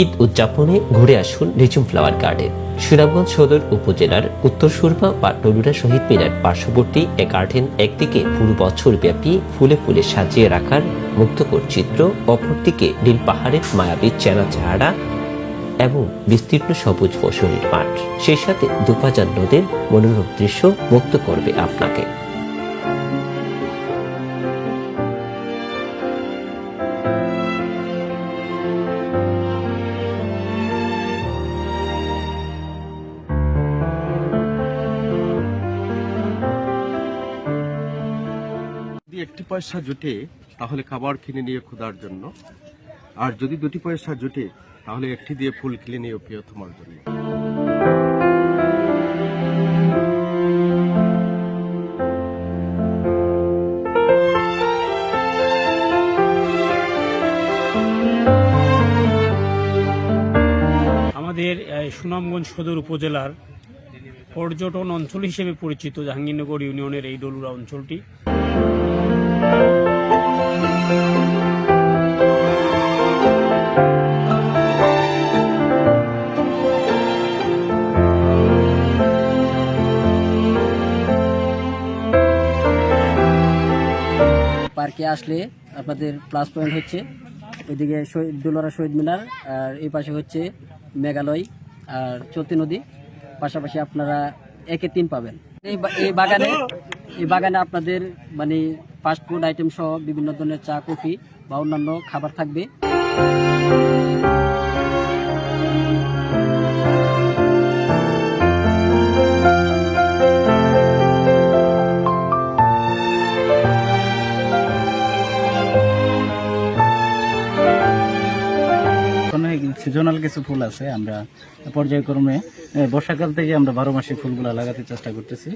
ঈদ উদযাপনে ঘুরে আসুন রিচুম ফ্লাওয়ার গার্ডেন। সুনামগঞ্জ সদর উপজেলার উত্তর সুরমা বা নলুরা শহীদ মিনার পার্শ্ববর্তী এ গার্ডেন একদিকে পুরো বছর ব্যাপী ফুলে ফুলে সাজিয়ে রাখার মুক্তকর চিত্র, অপরদিকে নীল পাহাড়ের মায়াবী চেনা চেহারা এবং বিস্তীর্ণ সবুজ ফসলের মাঠ। সেই সাথে দুপাজার নদের মনোরম দৃশ্য মুক্ত করবে আপনাকে। যদি একটি পয়সা জুটে, তাহলে খাবার কিনে নিয়ে খোদার জন্য। আর যদি দুটি পয়সা জুটে, তাহলে একটি দিয়ে ফুল কিনে নিয়ে প্রিয় তোমার জন্য। আমাদের সুনামগঞ্জ সদর উপজেলার পর্যটন অঞ্চল হিসেবে পরিচিত জাহাঙ্গীরনগর ইউনিয়নের এই ডলুরা অঞ্চলটি। পার্কে আসলে আপনাদের প্লাস পয়েন্ট হচ্ছে ওইদিকে শহীদ ডোলারা শহীদ মিনার, আর এই পাশে হচ্ছে মেঘালয় আর চলতি নদী। পাশাপাশি আপনারা একে তিন পাবেন। এই বাগানে এই বাগানে আপনাদের মানে ফাস্ট ফুড আইটেম সহ বিভিন্ন ধরনের চা, কফি বা অন্যান্য খাবার থাকবে। সিজনাল কিছু ফুল আছে, আমরা পর্যায়ক্রমে বর্ষাকাল থেকে আমরা বারো মাসে ফুলগুলা লাগাতে চেষ্টা করতেছি।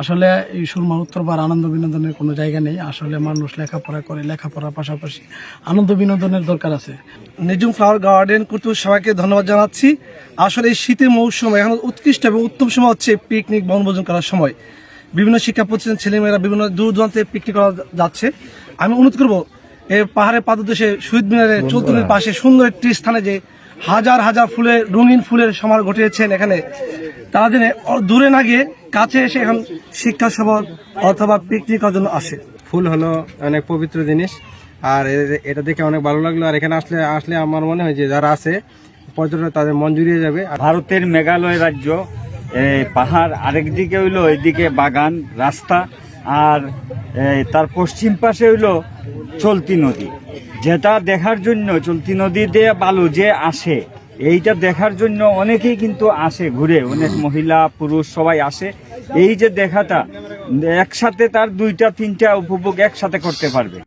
আসলে এই সুরমা উত্তরবার আনন্দ বিনোদনের কোনো জায়গা নেই। আসলে মানুষ লেখাপড়া করে লেখাপড়ার পাশাপাশি আনন্দ বিনোদনের দরকার আছে। নিজুম ফ্লাওয়ার গার্ডেন কুতুব সবাইকে ধন্যবাদ জানাচ্ছি। আসলে এই শীতের মৌসুমে এখন উৎকৃষ্ট এবং উত্তম সময় হচ্ছে পিকনিক বনভোজন করার সময়। বিভিন্ন শিক্ষা প্রতিষ্ঠান ছেলেমেয়েরা বিভিন্ন দূর দূরান্তে পিকনিক করা যাচ্ছে। আমি অনুরোধ করব এই পাহাড়ের পাদদেশে শহীদ মিনারের চৌধুরীর পাশে সুন্দর একটি স্থানে যে হাজার হাজার ফুলের রঙিন ফুলের সমার ঘটিয়েছেন এখানে। তারা যেন দূরে না গিয়ে কাছে এসে এখন শিক্ষা সভা অথবা পিকনিক করার জন্য আসে। ফুল হলো অনেক পবিত্র জিনিস আর এটা দেখে অনেক ভালো লাগল। আর এখানে আসলে আসলে আমার মনে হয় যে যারা আছে পর্যটন তাদের মন জুড়িয়ে যাবে। আর ভারতের মেঘালয় রাজ্য এই পাহাড় আরেক দিকে হইল এদিকে বাগান রাস্তা আর তার পশ্চিম পাশে হইল চলতি নদী। যেটা দেখার জন্য চলতি নদীতে বালু যে আসে, এইটা দেখার জন্য অনেকেই কিন্তু আসে ঘুরে। অনেক মহিলা, পুরুষ সবাই আসে। এই যে দেখাটা, একসাথে তার দুইটা, তিনটা উপভোগ একসাথে করতে পারবে।